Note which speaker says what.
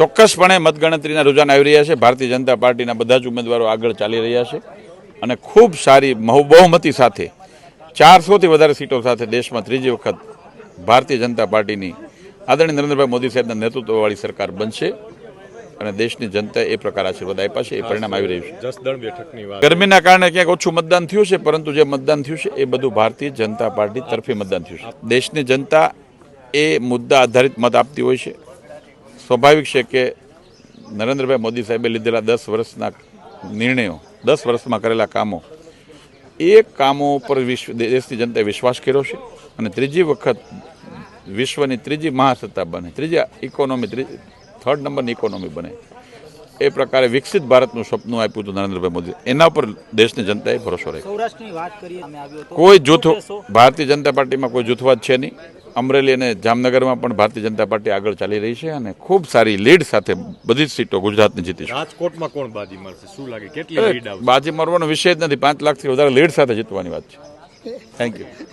Speaker 1: ચોક્કસપણે મતગણતરીના રુઝાન આવી રહ્યા છે. ભારતીય જનતા પાર્ટીના બધા જ ઉમેદવારો આગળ ચાલી રહ્યા છે અને ખૂબ સારી બહુ- બહુમતી સાથે ચારસોથી વધારે સીટો સાથે દેશમાં ત્રીજી વખત ભારતીય જનતા પાર્ટીની આદરણીય નરેન્દ્રભાઈ મોદી સાહેબના નેતૃત્વવાળી સરકાર બનશે અને દેશની જનતા એ પ્રકાર આશીર્વાદ આપ્યા છે. એ પરિણામ આવી રહ્યું છે. ગરમીના કારણે ક્યાંક ઓછું મતદાન થયું છે પરંતુ જે મતદાન થયું છે એ બધું ભારતીય જનતા પાર્ટી તરફી મતદાન થયું છે. દેશની જનતા એ મુદ્દા આધારિત મત આપતી હોય છે. સ્વાભાવિક છે કે નરેન્દ્રભાઈ મોદી સાહેબે લીધેલા દસ વર્ષના નિર્ણયો દસ વર્ષમાં કરેલા કામો એ કામો પર વિશ્વ દેશની જનતાએ વિશ્વાસ કર્યો છે અને ત્રીજી વખત વિશ્વની ત્રીજી મહાસત્તા બને ત્રીજી ઇકોનોમી થર્ડ નંબરની ઇકોનોમી બને. એ પ્રકારે વિકસિત ભારતનું સપનું આપ્યું હતું નરેન્દ્રભાઈ મોદી એના પર દેશની જનતાએ ભરોસો રાખ્યો. કોઈ જૂથો ભારતીય જનતા પાર્ટીમાં કોઈ જૂથવાદ છે નહીં. અમરેલી અને જામનગરમાં પણ ભારતીય જનતા પાર્ટી આગળ ચાલી રહી છે અને ખૂબ સારી લીડ સાથે બધી જ સીટો ગુજરાતની જીતી
Speaker 2: રાજકોટમાં કોણ બાજી મારશે? શું લાગે? કેટલી
Speaker 1: બાજી મારવાનો વિષય જ નથી. પાંચ લાખથી વધારે લીડ સાથે જીતવાની વાત છે. Thank you